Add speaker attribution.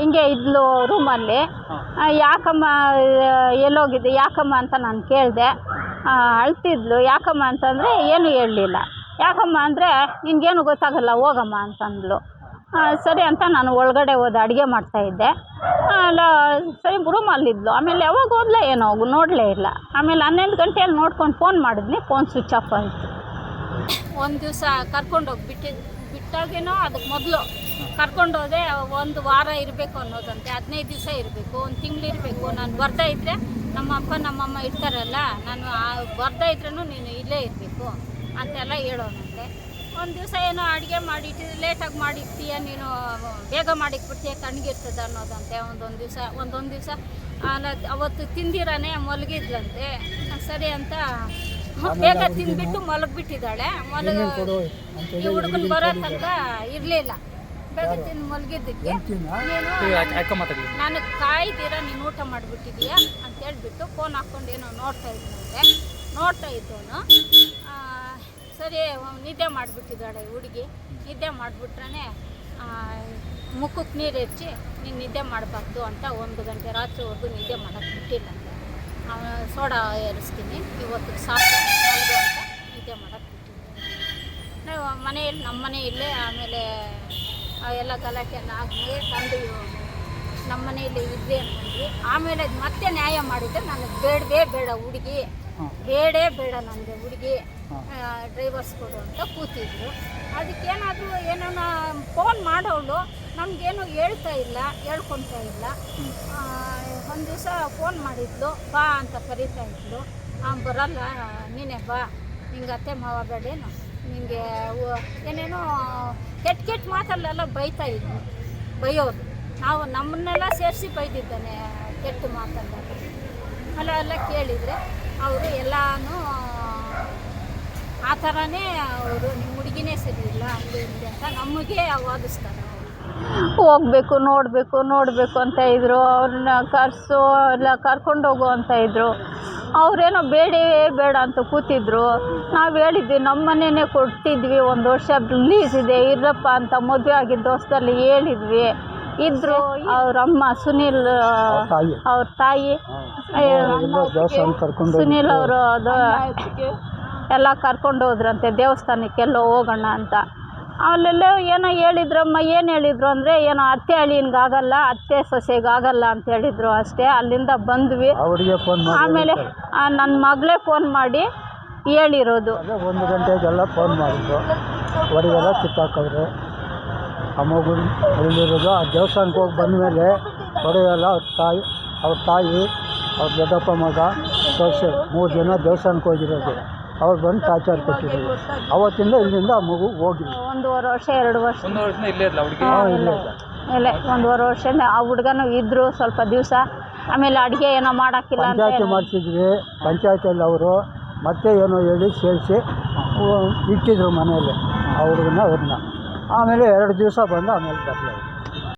Speaker 1: ಹಂಗೆ ಇದ್ಲು ರೂಮಲ್ಲಿ ಯಾಕಮ್ಮ ಎಲ್ಲಿ ಎಲ್ಲೋಗಿದ್ದೆ? ಯಾಕಮ್ಮ ಅಂತ ನಾನು ಕೇಳಿದೆ. ಅಳ್ತಿದ್ಲು. ಯಾಕಮ್ಮ ಅಂತಂದರೆ ಏನು ಹೇಳಲಿಲ್ಲ. ಯಾಕಮ್ಮ ಅಂದರೆ ನಿನಗೇನು ಗೊತ್ತಾಗಲ್ಲ ಹೋಗಮ್ಮ ಅಂತಂದ್ಲು. ಆ, ಸರಿ ಅಂತ ನಾನು ಒಳಗಡೆ ಹೋದೆ ಅಡುಗೆ ಮಾಡ್ತಾಯಿದ್ದೆ ಅಲ್ಲ ಸರಿ ರೂಮಲ್ಲಿದ್ಲು ಆಮೇಲೆ ಯಾವಾಗ ಹೋದ್ಲೋ ಏನೋ ನೋಡಲೇ ಇಲ್ಲ. ಆಮೇಲೆ ಹನ್ನೊಂದು ಗಂಟೆಯಲ್ಲಿ ನೋಡ್ಕೊಂಡು ಫೋನ್ ಮಾಡಿದ್ನಿ ಫೋನ್ ಸ್ವಿಚ್ ಆಫ್ ಆಯಿತು. ಒಂದು ದಿವಸ ಕರ್ಕೊಂಡೋಗಿ ಬಿಟ್ಟಿದ್ದು ಬಿಟ್ಟಾಗೇನೋ ಅದಕ್ಕೆ ಮೊದಲು. ಕರ್ಕೊಂಡೋದೆ ಒಂದು ವಾರ ಇರಬೇಕು ಅನ್ನೋದಂತೆ ಹದಿನೈದು ದಿವಸ ಇರಬೇಕು ಒಂದು ತಿಂಗಳು ಇರಬೇಕು. ನಾನು ಬರ್ತಾ ಇದ್ದರೆ ನಮ್ಮ ಅಪ್ಪ ನಮ್ಮಮ್ಮ ಇರ್ತಾರಲ್ಲ ನಾನು ಬರ್ತಾ ಇದ್ರೂ ನೀನು ಇಲ್ಲೇ ಇರಬೇಕು ಅಂತೆಲ್ಲ ಹೇಳೋನಂತೆ. ಒಂದು ದಿವಸ ಏನೋ ಅಡುಗೆ ಮಾಡಿಟ್ಟು ಲೇಟಾಗಿ ಮಾಡಿರ್ತೀಯ ನೀನು ಬೇಗ ಮಾಡಿಕ್ಬಿಡ್ತೀಯ ತಣ್ಣಗಿರ್ತದೆ ಅನ್ನೋದಂತೆ. ಒಂದೊಂದು ದಿವಸ ಒಂದೊಂದು ದಿವಸ ಅವತ್ತು ತಿಂದಿರಾನೆ ಮಲಗಿದ್ಲಂತೆ. ಸರಿ ಅಂತ ಬೇಗ ತಿಂದ್ಬಿಟ್ಟು ಮಲಗಿಬಿಟ್ಟಿದ್ದಾಳೆ. ಮಲಗ ಈ ಹುಡುಗನ ಬರೋ ತನಕ ಇರಲಿಲ್ಲ. ತಿಂದು ಮಲಗಿದ್ದಕ್ಕೆ. ನೀನು ಕಾಯ್ದಿರ ನೀನು ಊಟ ಮಾಡಿಬಿಟ್ಟಿದೀಯಾ ಅಂತ ಹೇಳ್ಬಿಟ್ಟು ಫೋನ್ ಹಾಕ್ಕೊಂಡು ಏನೋ ನೋಡ್ತಾ ಇದ್ದೆ ನೋಡ್ತಾ ಇದ್ದವನು. ಸರಿ ನಿದ್ದೆ ಮಾಡಿಬಿಟ್ಟಿದ್ದಾಳೆ ಹುಡುಗಿ. ನಿದ್ದೆ ಮಾಡಿಬಿಟ್ರೆ ಮುಖಕ್ಕೆ ನೀರು ಹೆಚ್ಚಿ ನೀನು ನಿದ್ದೆ ಮಾಡಬಾರ್ದು ಅಂತ ಒಂದು ಗಂಟೆ ರಾತ್ರಿವರೆಗೂ ನಿದ್ದೆ ಮಾಡೋಕ್ಕೆ ಬಿಟ್ಟಿಲ್ಲ ಸೋಡಾ ಏರಿಸ್ತೀನಿ. ಇವತ್ತು ಸಾಕು ಅಂತ ನಿದ್ದೆ ಮಾಡೋಕ್ಕೆ ಬಿಟ್ಟಿದ್ದೆ. ನಾವು ಮನೆಯಲ್ಲಿ ನಮ್ಮ ಮನೆಯಲ್ಲೇ ಆಮೇಲೆ ಎಲ್ಲ ಗಲಾಟೆಯನ್ನು ಆಗಿ ತಂದು ನಮ್ಮ ಮನೆಯಲ್ಲಿ ಇದ್ವಿ ಅಂತಂದ್ವಿ ಆಮೇಲೆ ಅದ್ ಮತ್ತೆ ನ್ಯಾಯ ಮಾಡಿದ್ರೆ ನನಗೆ ಬೇಡವೇ ಬೇಡ ಹುಡುಗಿ. ಬೇಡೇ ಬೇಡ ನನಗೆ ಹುಡುಗಿ ಡ್ರೈವರ್ಸ್ ಕೊಡು ಅಂತ ಕೂತಿದ್ರು. ಅದಕ್ಕೇನಾದರೂ ಏನೋ ಫೋನ್ ಮಾಡೋಳು ನಮಗೇನು ಹೇಳ್ತಾ ಇಲ್ಲ ಹೇಳ್ಕೊತಾ ಇಲ್ಲ. ಒಂದು ದಿವಸ ಫೋನ್ ಮಾಡಿದ್ಲು ಬಾ ಅಂತ ಕರಿತಾ ಇದ್ಲು. ಬರಲ್ಲ ನೀನೇ ಬಾ. ನಿಂಗೆ ಅತ್ತೆ ಮಾವ ಬೇಡೇನು ಉ- ಏನೇನೋ ಕೆಟ್ಟ ಕೆಟ್ಟ ಮಾತಲ್ಲೆಲ್ಲ ಬೈತಾ ಇದ್ವಿ. ಬೈಯೋರು. ನಾವು ನಮ್ಮನ್ನೆಲ್ಲ ಸೇರಿಸಿ ಬೈದಿದ್ದಾನೆ ಕೆಟ್ಟ ಮಾತಲ್ಲ. ಅಲ್ಲ ಎಲ್ಲ ಕೇಳಿದರೆ ಅವರು ಎಲ್ಲಾನು, ಆ ಥರನೇ ಅವರು, ನಿಮ್ಮ ಹುಡುಗಿನೇ ಸರಿ ಇಲ್ಲ, ಹಂಗೆ ಅಂತ ನಮಗೆ ವಾದಿಸ್ತಾರೆ ಹೋಗಬೇಕು ನೋಡಬೇಕು ನೋಡಬೇಕು ಅಂತ ಇದ್ದರು ಅವ್ರನ್ನ ಕರೆಸು ಎಲ್ಲ ಕರ್ಕೊಂಡೋಗು ಅಂತ ಇದ್ದರು ಅವರೇನೋ ಬೇಡವೇ ಬೇಡ ಅಂತ ಕೂತಿದ್ರು. ನಾವು ಹೇಳಿದ್ವಿ ನಮ್ಮ ಮನೆಯೇ ಕೊಟ್ಟಿದ್ವಿ ಒಂದು ವರ್ಷ ರಿಲೀಸ್ ಇದೆ ಇರಪ್ಪ ಅಂತ ಮದುವೆ ಆಗಿದ್ದ ಹೊಸದಲ್ಲಿ ಹೇಳಿದ್ವಿ. ಇದ್ರು ಅವ್ರ ಅಮ್ಮ ಸುನೀಲ್. ಅವ್ರ ತಾಯಿ. ಸುನಿಲ್ ಅವರು ಅದು ಎಲ್ಲ ಕರ್ಕೊಂಡು ಹೋದ್ರಂತೆ ದೇವಸ್ಥಾನಕ್ಕೆಲ್ಲೋ ಹೋಗೋಣ ಅಂತ. ಅಲ್ಲೆಲ್ಲ ಏನೋ ಹೇಳಿದ್ರಮ್ಮ ಏನು ಹೇಳಿದ್ರು ಅಂದರೆ ಏನೋ ಅತ್ತೆ ಅಳಿಯನ್ಗಾಗಲ್ಲ ಅತ್ತೆ ಸೊಸೆಗಾಗಲ್ಲ ಅಂತ ಹೇಳಿದ್ರು ಅಷ್ಟೇ ಅಲ್ಲಿಂದ ಬಂದ್ವಿ.
Speaker 2: ಅವರಿಗೆ ಫೋನ್ ಮಾಡಿ
Speaker 1: ಆಮೇಲೆ ನನ್ನ ಮಗಳೇ ಫೋನ್ ಮಾಡಿ ಹೇಳಿರೋದು.
Speaker 2: ಒಂದು ಗಂಟೆಗೆಲ್ಲ ಫೋನ್ ಮಾಡಿದ್ರು. ಅವರಿಗೆಲ್ಲ ಕಿತ್ತಾಕಿದ್ರು ಆ ಮಗು ಇರೋದು ಆ ದೇವಸ್ಥಾನಕ್ಕೆ ಹೋಗಿ ಬಂದಮೇಲೆ ಹೊರಗೆಲ್ಲ ಅವ್ರ ತಾಯಿ ಅವ್ರ ತಾಯಿ ಅವ್ರ ದೊಡ್ಡಪ್ಪ ಮಗ ಸೊಸೆ ಮೂರು ಜನ ದೇವಸ್ಥಾನಕ್ಕೆ ಹೋಗಿರೋದು. ಅವ್ರು ಬಂದು ಟಾರ್ಚರ್ ಕೊಟ್ಟಿದ್ರು. ಅವತ್ತಿಂದ ಇಲ್ಲಿಂದ ಆ ಮಗು ಹೋಗಿ
Speaker 1: ಒಂದೂವರೆ ವರ್ಷ ಎರಡು ವರ್ಷ.
Speaker 3: ಒಂದು ವರ್ಷದಿಂದ ಇಲ್ಲೇ ಇರಲ್ಲ ಹುಡುಗಿ?
Speaker 1: ಹಾಂ ಇಲ್ಲ
Speaker 2: ಇಲ್ಲ.
Speaker 1: ಇಲ್ಲ ಒಂದೂವರೆ ವರ್ಷದಿಂದ ಆ ಹುಡುಗನು ಇದ್ರು ಸ್ವಲ್ಪ ದಿವಸ. ಆಮೇಲೆ ಅಡುಗೆ ಏನೋ ಮಾಡೋಕ್ಕಿಲ್ಲ ಅಂತ
Speaker 2: ಪಂಚಾಯತಿ
Speaker 1: ಏನೋ-
Speaker 2: ಮಾಡಿಸಿದ್ವಿ ಪಂಚಾಯತಿಯಲ್ಲಿ ಅವರು ಮತ್ತೆ ಏನೋ ಹೇಳಿ ಸೇರಿಸಿ ಇಟ್ಟಿದ್ರು ಮನೆಯಲ್ಲಿ ಆ ಹುಡುಗನ ಅವ್ರನ್ನ. ಆಮೇಲೆ ಎರಡು ದಿವಸ ಬಂದು ಆಮೇಲೆ ಬರಲಿಲ್ಲ.